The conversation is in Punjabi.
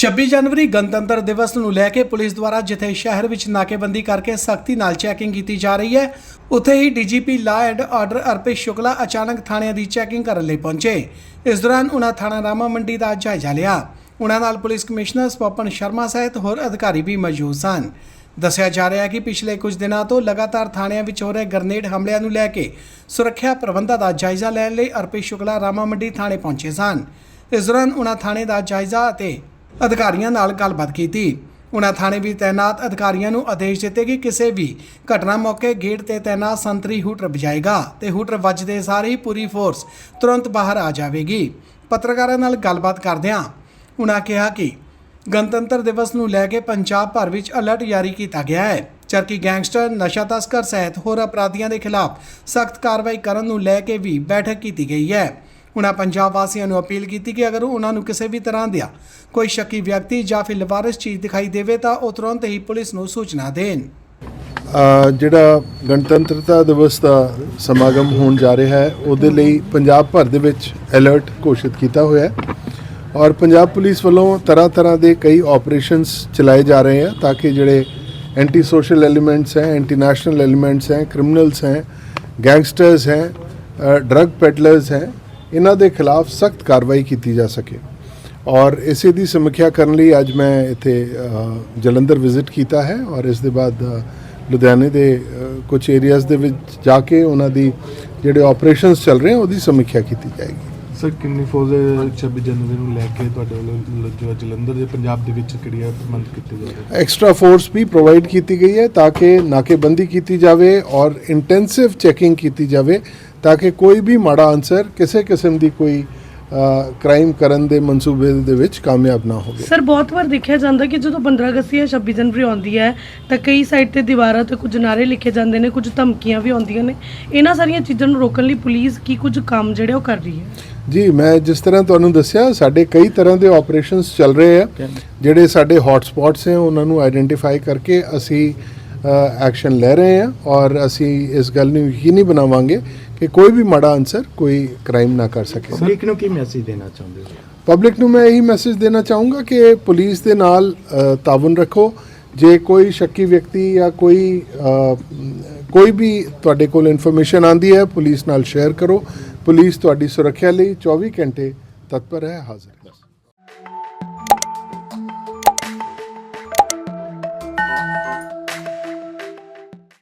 26 ਜਨਵਰੀ ਗਣਤੰਤਰ ਦਿਵਸ ਨੂੰ ਲੈ ਕੇ ਪੁਲਿਸ ਦੁਆਰਾ ਜਿੱਥੇ ਸ਼ਹਿਰ ਵਿੱਚ ਨਾਕੇਬੰਦੀ ਕਰਕੇ ਸਖਤੀ ਨਾਲ ਚੈਕਿੰਗ ਕੀਤੀ ਜਾ ਰਹੀ ਹੈ, ਉੱਥੇ ਹੀ DGP law and order Arpit Shukla ਅਚਾਨਕ ਥਾਣਿਆਂ ਦੀ ਚੈਕਿੰਗ ਕਰਨ ਲਈ ਪਹੁੰਚੇ। ਇਸ ਦੌਰਾਨ ਉਹਨਾਂ ਥਾਣਾ ਰਾਮਾ ਮੰਡੀ ਦਾ ਜਾਇਜ਼ਾ ਲਿਆ। ਉਹਨਾਂ ਨਾਲ ਪੁਲਿਸ ਕਮਿਸ਼ਨਰ ਸਵਪਨ ਸ਼ਰਮਾ ਸਹਿਤ ਹੋਰ ਅਧਿਕਾਰੀ ਵੀ ਮੌਜੂਦ ਸਨ। ਦੱਸਿਆ ਜਾ ਰਿਹਾ ਹੈ ਕਿ ਪਿਛਲੇ ਕੁਝ ਦਿਨਾਂ ਤੋਂ ਲਗਾਤਾਰ ਥਾਣਿਆਂ ਵਿੱਚ ਹੋ ਰਹੇ ਗ੍ਰਨੇਡ ਹਮਲਿਆਂ ਨੂੰ ਲੈ ਕੇ ਸੁਰੱਖਿਆ ਪ੍ਰਬੰਧਾਂ ਦਾ ਜਾਇਜ਼ਾ ਲੈਣ ਲਈ ਅਰਪਿਤ ਸ਼ੁਕਲਾ ਰਾਮਾ ਮੰਡੀ ਥਾਣੇ ਪਹੁੰਚੇ ਸਨ। ਇਸ ਦੌਰਾਨ ਉਹਨਾਂ ਥਾਣੇ ਦਾ ਜਾਇਜ਼ਾ ਅਤੇ ਅਧਿਕਾਰੀਆਂ ਨਾਲ ਗੱਲਬਾਤ ਕੀਤੀ। ਉਹਨਾਂ ਥਾਣੇ ਵੀ ਤਾਇਨਾਤ ਅਧਿਕਾਰੀਆਂ ਨੂੰ ਆਦੇਸ਼ ਦਿੱਤੇ ਕਿ ਕਿਸੇ ਵੀ ਘਟਨਾ ਮੌਕੇ ਗੇਟ ਤੇ ਤਾਇਨਾਤ ਸੰਤਰੀ ਹੂਟਰ ਵਜਾਏਗਾ ਤੇ ਹੂਟਰ ਵੱਜਦੇ ਸਾਰ ਹੀ ਪੂਰੀ ਫੋਰਸ ਤੁਰੰਤ ਬਾਹਰ ਆ ਜਾਵੇਗੀ। ਪੱਤਰਕਾਰਾਂ ਨਾਲ ਗੱਲਬਾਤ ਕਰਦਿਆਂ ਉਨ੍ਹਾਂ ਕਿਹਾ ਕਿ ਗਣਤੰਤਰ ਦਿਵਸ ਨੂੰ ਲੈ ਕੇ ਪੰਜਾਬ ਭਰ ਵਿੱਚ ਅਲਰਟ ਜਾਰੀ ਕੀਤਾ ਗਿਆ ਹੈ। ਚਰਕੀ ਗੈਂਗਸਟਰ ਨਸ਼ਾ ਤਸਕਰ ਸਹਿਤ ਹੋਰ ਅਪਰਾਧੀਆਂ ਦੇ ਖਿਲਾਫ ਸਖਤ ਕਾਰਵਾਈ ਕਰਨ ਨੂੰ ਲੈ ਕੇ ਵੀ ਬੈਠਕ ਕੀਤੀ ਗਈ ਹੈ। ਉਹਨਾਂ ਪੰਜਾਬ ਵਾਸੀਆਂ ਨੂੰ ਅਪੀਲ ਕੀਤੀ ਕਿ ਅਗਰ ਉਹਨਾਂ ਨੂੰ ਕਿਸੇ ਵੀ ਤਰ੍ਹਾਂ ਦਾ ਕੋਈ ਸ਼ੱਕੀ ਵਿਅਕਤੀ ਜਾਂ ਫਿਰ ਲਵਾਰਸ ਚੀਜ਼ ਦਿਖਾਈ ਦੇਵੇ ਤਾਂ ਉਹ ਤੁਰੰਤ ਹੀ ਪੁਲਿਸ ਨੂੰ ਸੂਚਨਾ ਦੇਣ। ਜਿਹੜਾ ਗਣਤੰਤਰਤਾ ਦਿਵਸ ਦਾ ਸਮਾਗਮ ਹੋਣ ਜਾ ਰਿਹਾ ਹੈ, ਉਹਦੇ ਲਈ ਪੰਜਾਬ ਭਰ ਦੇ ਵਿੱਚ ਅਲਰਟ ਘੋਸ਼ਿਤ ਕੀਤਾ ਹੋਇਆ ਹੈ ਔਰ ਪੰਜਾਬ ਪੁਲਿਸ ਵੱਲੋਂ ਤਰ੍ਹਾਂ ਤਰ੍ਹਾਂ ਦੇ ਕਈ ਆਪਰੇਸ਼ਨਸ ਚਲਾਏ ਜਾ ਰਹੇ ਹਨ ਤਾਂ ਕਿ ਜਿਹੜੇ ਐਂਟੀ ਸੋਸ਼ਲ ਐਲੀਮੈਂਟਸ ਹੈ ਐਂਟੀ ਨੈਸ਼ਨਲ ਐਲੀਮੈਂਟਸ ਹੈ ਕ੍ਰਿਮੀਨਲਸ ਹੈ ਗੈਂਗਸਟਰਸ ਹੈ ਡਰੱਗ ਪੈਡਲਰਸ ਹੈ ਇਹਨਾਂ ਦੇ ਖਿਲਾਫ ਸਖਤ ਕਾਰਵਾਈ ਕੀਤੀ ਜਾ ਸਕੇ। ਔਰ ਇਸੇ ਦੀ ਸਮੀਖਿਆ ਕਰਨ ਲਈ ਅੱਜ ਮੈਂ ਇੱਥੇ ਜਲੰਧਰ ਵਿਜ਼ਿਟ ਕੀਤਾ ਹੈ ਔਰ ਇਸ ਦੇ ਬਾਅਦ ਲੁਧਿਆਣੇ ਦੇ ਕੁਝ ਏਰੀਆਜ਼ ਦੇ ਵਿੱਚ ਜਾ ਕੇ ਉਹਨਾਂ ਦੀ ਜਿਹੜੇ ਆਪਰੇਸ਼ਨਸ ਚੱਲ ਰਹੇ ਹਨ ਉਹਦੀ ਸਮੀਖਿਆ ਕੀਤੀ ਜਾਏਗੀ। ਸਰ ਕਿੰਨੀ ਫੌਜ 26 ਜਨਵਰੀ ਨੂੰ ਲੈ ਕੇ ਤੁਹਾਡੇ ਵੱਲੋਂ ਜਲੰਧਰ ਦੇ ਪੰਜਾਬ ਦੇ ਵਿੱਚ ਕਿਹੜੀਆਂ ਪ੍ਰਬੰਧ ਕੀਤੇ ਜਾ ਰਹੇ ਐਕਸਟਰਾ ਫੋਰਸ ਵੀ ਪ੍ਰੋਵਾਈਡ ਕੀਤੀ ਗਈ ਹੈ ਤਾਂ ਕਿ ਨਾਕੇਬੰਦੀ ਕੀਤੀ ਜਾਵੇ ਔਰ ਇੰਟੈਂਸਿਵ ਚੈਕਿੰਗ ਕੀਤੀ ਜਾਵੇ ਤਾਂ ਕਿ ਕੋਈ ਵੀ ਮਾੜਾ ਅਨਸਰ ਕਿਸੇ ਕਿਸਮ ਦੀ ਕੋਈ ਕ੍ਰਾਈਮ ਕਰਨ ਦੇ ਮਨਸੂਬੇ ਦੇ ਵਿੱਚ ਕਾਮਯਾਬ ਨਾ ਹੋਵੇ। ਸਰ ਬਹੁਤ ਵਾਰ ਦੇਖਿਆ ਜਾਂਦਾ ਕਿ ਜਦੋਂ 15 ਅਗਸਤ ਜਾਂ 26 ਜਨਵਰੀ ਆਉਂਦੀ ਹੈ ਤਾਂ ਕਈ ਸਾਈਡ ਤੇ ਦੀਵਾਰਾਂ ਤੇ ਕੁਝ ਨਾਰੇ ਲਿਖੇ ਜਾਂਦੇ ਨੇ ਕੁਝ ਧਮਕੀਆਂ ਵੀ ਆਉਂਦੀਆਂ ਨੇ। ਇਹਨਾਂ ਸਾਰੀਆਂ ਚੀਜ਼ਾਂ ਨੂੰ ਰੋਕਣ ਲਈ ਪੁਲਿਸ ਕੀ ਕੁਝ ਕੰਮ ਜਿਹੜੇ ਉਹ ਕਰ ਰਹੀ ਹੈ? ਜੀ ਮੈਂ ਜਿਸ ਤਰ੍ਹਾਂ ਤੁਹਾਨੂੰ ਦੱਸਿਆ ਸਾਡੇ ਕਈ ਤਰ੍ਹਾਂ ਦੇ ਆਪਰੇਸ਼ਨਸ ਚੱਲ ਰਹੇ ਆ ਜਿਹੜੇ ਸਾਡੇ ਹੌਟ ਸਪੌਟਸ ਹੈ ਉਹਨਾਂ ਨੂੰ ਆਈਡੈਂਟੀਫਾਈ ਕਰਕੇ ਅਸੀਂ ਐਕਸ਼ਨ ਲੈ ਰਹੇ ਹਾਂ ਔਰ ਅਸੀਂ ਇਸ ਗੱਲ ਨੂੰ ਯਕੀਨੀ ਬਣਾਵਾਂਗੇ ਕਿ ਕੋਈ ਵੀ ਮਾੜਾ ਅਨਸਰ ਕੋਈ ਕ੍ਰਾਈਮ ਨਾ ਕਰ ਸਕੇ। ਪਬਲਿਕ ਨੂੰ ਕੀ ਮੈਸੇਜ ਦੇਣਾ ਚਾਹੁੰਦੇ ਹੋ? ਪਬਲਿਕ ਨੂੰ ਮੈਂ ਇਹੀ ਮੈਸੇਜ ਦੇਣਾ ਚਾਹੂੰਗਾ ਕਿ ਪੁਲਿਸ ਦੇ ਨਾਲ ਤਾਵਨ ਰੱਖੋ। ਜੇ ਕੋਈ ਸ਼ੱਕੀ ਵਿਅਕਤੀ ਜਾਂ ਕੋਈ ਕੋਈ ਵੀ ਤੁਹਾਡੇ ਕੋਲ ਇਨਫੋਰਮੇਸ਼ਨ ਆਂਦੀ ਹੈ ਪੁਲਿਸ ਨਾਲ ਸ਼ੇਅਰ ਕਰੋ। ਪੁਲਿਸ ਤੁਹਾਡੀ ਸੁਰੱਖਿਆ ਲਈ 24 ਘੰਟੇ ਤਤਪਰ ਹੈ ਹਾਜ਼ਰ ਹੈ।